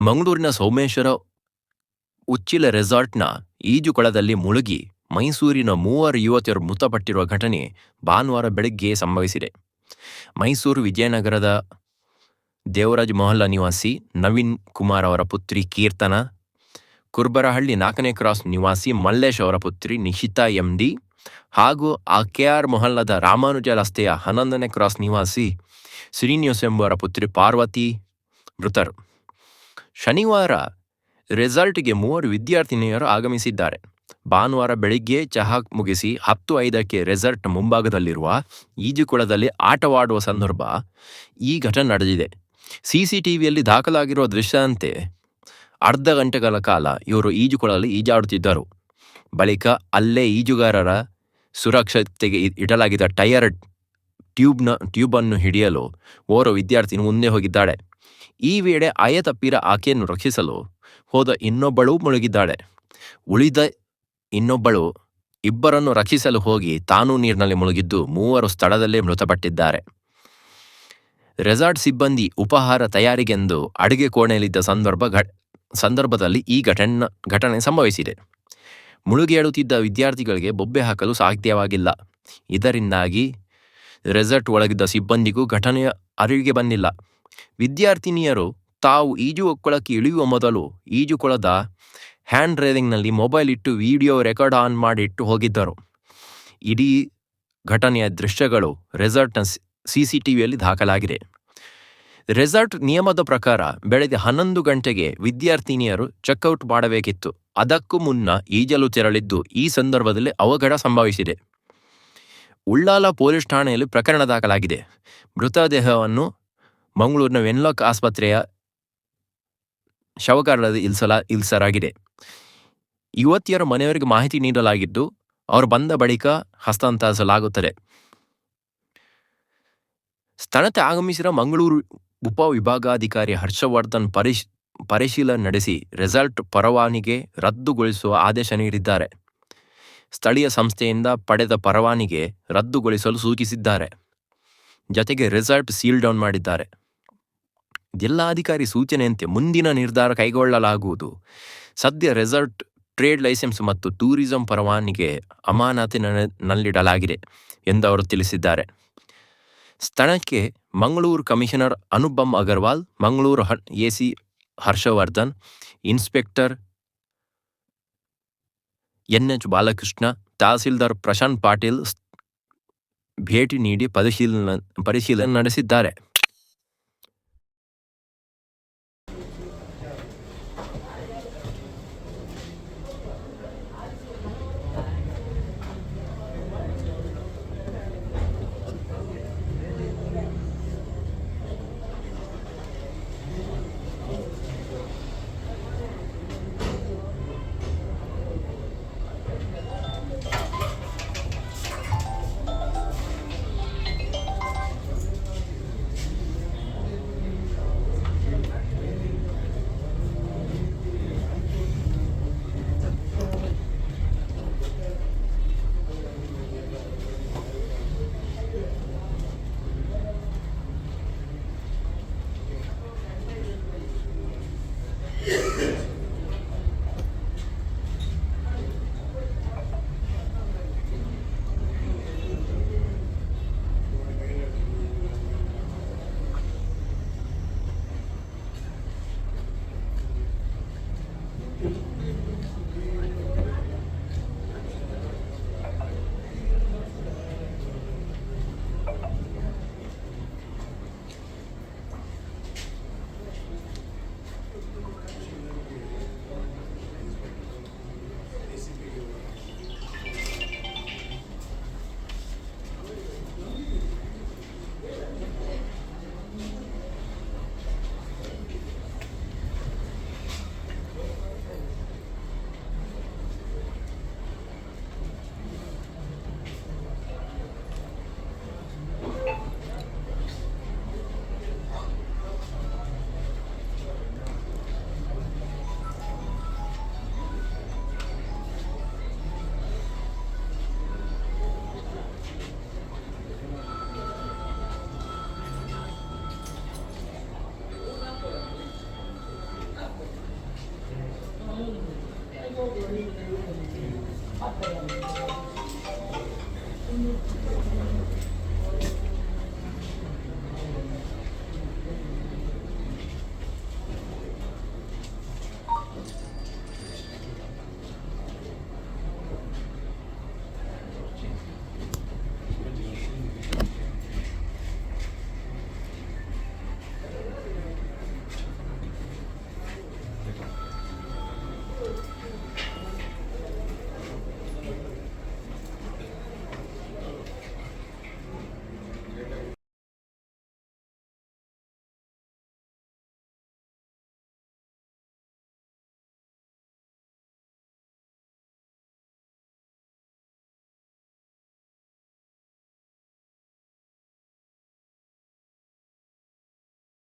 ಮಂಗಳೂರಿನ ಸೋಮೇಶ್ವರ ಉಚ್ಚಿಲ ರೆಸಾರ್ಟ್ನ ಈಜುಕೊಳದಲ್ಲಿ ಮುಳುಗಿ ಮೈಸೂರಿನ ಮೂವರು ಯುವತಿಯರು ಮೃತಪಟ್ಟಿರುವ ಘಟನೆ ಭಾನುವಾರ ಬೆಳಗ್ಗೆ ಸಂಭವಿಸಿದೆ. ಮೈಸೂರು ವಿಜಯನಗರದ ದೇವರಾಜ್ ಮೊಹಲ್ಲಾ ನಿವಾಸಿ ನವೀನ್ ಕುಮಾರ್ ಅವರ ಪುತ್ರಿ ಕೀರ್ತನ, ಕುರ್ಬರಹಳ್ಳಿ ನಾಲ್ಕನೇ ಕ್ರಾಸ್ ನಿವಾಸಿ ಮಲ್ಲೇಶ್ ಅವರ ಪುತ್ರಿ ನಿಶಿತಾ ಎಂಡಿ ಹಾಗೂ ಆ ಕೆ ಆರ್ ಮೊಹಲ್ಲದ ರಾಮಾನುಜ ರಸ್ತೆಯ ಹನ್ನೊಂದನೇ ಕ್ರಾಸ್ ನಿವಾಸಿ ಶ್ರೀನಿವಾಸ್ ಎಂಬುವರ ಪುತ್ರಿ ಪಾರ್ವತಿ ಮೃತರು. ಶನಿವಾರ ರೆಸಾರ್ಟ್ಗೆ ಮೂವರು ವಿದ್ಯಾರ್ಥಿನಿಯರು ಆಗಮಿಸಿದ್ದಾರೆ. ಭಾನುವಾರ ಬೆಳಿಗ್ಗೆ ಚಹಾ ಮುಗಿಸಿ ಹತ್ತು ಐದಕ್ಕೆ ರೆಸಾರ್ಟ್ ಮುಂಭಾಗದಲ್ಲಿರುವ ಈಜುಕೊಳದಲ್ಲಿ ಆಟವಾಡುವ ಸಂದರ್ಭ ಈ ಘಟನೆ ನಡೆದಿದೆ. ಸಿಸಿಟಿವಿಯಲ್ಲಿ ದಾಖಲಾಗಿರುವ ದೃಶ್ಯದಂತೆ ಅರ್ಧ ಗಂಟೆಗಳ ಕಾಲ ಇವರು ಈಜುಕೊಳದಲ್ಲಿ ಈಜಾಡುತ್ತಿದ್ದರು. ಬಳಿಕ ಅಲ್ಲೇ ಈಜುಗಾರರ ಸುರಕ್ಷತೆಗೆ ಇಡಲಾಗಿದ್ದ ಟೈರ್ ಟ್ಯೂಬ್ನ, ಟ್ಯೂಬನ್ನು ಹಿಡಿಯಲು ಓರ್ವ ವಿದ್ಯಾರ್ಥಿನಿ ಮುಂದೆ ಹೋಗಿದ್ದಾಳೆ. ಈ ವೇಳೆ ಆಯತಪ್ಪಿರ ಆಕೆಯನ್ನು ರಕ್ಷಿಸಲು ಹೋದ ಇನ್ನೊಬ್ಬಳು ಮುಳುಗಿದ್ದಾಳೆ. ಉಳಿದ ಇನ್ನೊಬ್ಬಳು ಇಬ್ಬರನ್ನು ರಕ್ಷಿಸಲು ಹೋಗಿ ತಾನೂ ನೀರಿನಲ್ಲಿ ಮುಳುಗಿದ್ದು ಮೂವರು ಸ್ಥಳದಲ್ಲೇ ಮೃತಪಟ್ಟಿದ್ದಾರೆ. ರೆಸಾರ್ಟ್ ಸಿಬ್ಬಂದಿ ಉಪಹಾರ ತಯಾರಿಗೆಂದು ಅಡುಗೆ ಕೋಣೆಯಲ್ಲಿದ್ದ ಸಂದರ್ಭ ಸಂದರ್ಭದಲ್ಲಿ ಈ ಘಟನೆ ಘಟನೆ ಸಂಭವಿಸಿದೆ. ಮುಳುಗಿ ಏಳುತ್ತಿದ್ದ ವಿದ್ಯಾರ್ಥಿಗಳಿಗೆ ಬೊಬ್ಬೆ ಹಾಕಲು ಸಾಧ್ಯವಾಗಿಲ್ಲ. ಇದರಿಂದಾಗಿ ರೆಸಾರ್ಟ್ ಒಳಗಿದ್ದ ಸಿಬ್ಬಂದಿಗೂ ಘಟನೆಯ ಅರಿವಿಗೆ ಬಂದಿಲ್ಲ. ವಿದ್ಯಾರ್ಥಿನಿಯರು ತಾವು ಈಜು ಕೊಳಕ್ಕೆ ಇಳಿಯುವ ಮೊದಲು ಈಜುಕೊಳದ ಹ್ಯಾಂಡ್ ರೇಲಿಂಗ್ನಲ್ಲಿ ಮೊಬೈಲ್ ಇಟ್ಟು ವಿಡಿಯೋ ರೆಕಾರ್ಡ್ ಆನ್ ಮಾಡಿಟ್ಟು ಹೋಗಿದ್ದರು. ಇಡೀ ಘಟನೆಯ ದೃಶ್ಯಗಳು ರೆಸಾರ್ಟ್ನ ಸಿಸಿಟಿವಿಯಲ್ಲಿ ದಾಖಲಾಗಿದೆ. ರೆಸಾರ್ಟ್ ನಿಯಮದ ಪ್ರಕಾರ ಬೆಳಗ್ಗೆ ಹನ್ನೊಂದು ಗಂಟೆಗೆ ವಿದ್ಯಾರ್ಥಿನಿಯರು ಚೆಕ್ಔಟ್ ಮಾಡಬೇಕಿತ್ತು. ಅದಕ್ಕೂ ಮುನ್ನ ಈಜಲು ತೆರಳಿದ್ದು ಈ ಸಂದರ್ಭದಲ್ಲಿ ಅವಘಡ ಸಂಭವಿಸಿದೆ. ಉಳ್ಳಾಲ ಪೊಲೀಸ್ ಠಾಣೆಯಲ್ಲಿ ಪ್ರಕರಣ ದಾಖಲಾಗಿದೆ. ಮೃತದೇಹವನ್ನು ಮಂಗಳೂರಿನ ವೆನ್ಲಾಕ್ ಆಸ್ಪತ್ರೆಯ ಶವಕಾರದ ಇಲ್ಸಲ, ಇಲ್ಸರಾಗಿದೆ. ಯುವತಿಯರ ಮನೆಯವರಿಗೆ ಮಾಹಿತಿ ನೀಡಲಾಗಿದ್ದು, ಅವರು ಬಂದ ಬಳಿಕ ಹಸ್ತಾಂತರಿಸಲಾಗುತ್ತದೆ. ಸ್ಥಳಕ್ಕೆ ಆಗಮಿಸಿದ ಮಂಗಳೂರು ಉಪವಿಭಾಗಾಧಿಕಾರಿ ಹರ್ಷವರ್ಧನ್ ಪರಿಶ್, ಪರಿಶೀಲನೆ ನಡೆಸಿ ರೆಸಾರ್ಟ್ ಪರವಾನಿಗೆ ರದ್ದುಗೊಳಿಸುವ ಆದೇಶ ನೀಡಿದ್ದಾರೆ. ಸ್ಥಳೀಯ ಸಂಸ್ಥೆಯಿಂದ ಪಡೆದ ಪರವಾನಿಗೆ ರದ್ದುಗೊಳಿಸಲು ಸೂಚಿಸಿದ್ದಾರೆ. ಜತೆಗೆ ರೆಸಾರ್ಟ್ ಸೀಲ್ ಡೌನ್ ಮಾಡಿದ್ದಾರೆ. ಜಿಲ್ಲಾಧಿಕಾರಿ ಸೂಚನೆಯಂತೆ ಮುಂದಿನ ನಿರ್ಧಾರ ಕೈಗೊಳ್ಳಲಾಗುವುದು. ಸದ್ಯ ರೆಸಾರ್ಟ್, ಟ್ರೇಡ್ ಲೈಸೆನ್ಸ್ ಮತ್ತು ಟೂರಿಸಂ ಪರವಾನಿಗೆ ಅಮಾನತಿನಲ್ಲಿಡಲಾಗಿದೆ ಎಂದು ಅವರು ತಿಳಿಸಿದ್ದಾರೆ. ಸ್ಥಳಕ್ಕೆ Mangaluru commissioner Anupam Agarwal, Mangaluru AC Harshavardhan, inspector NH Balakrishna, tahsildar Prashant Patil ಭೇಟಿ ನೀಡಿ ಪರಿಶೀಲನೆ ಪರಿಶೀಲನೆ ನಡೆಸಿದ್ದಾರೆ. 맞다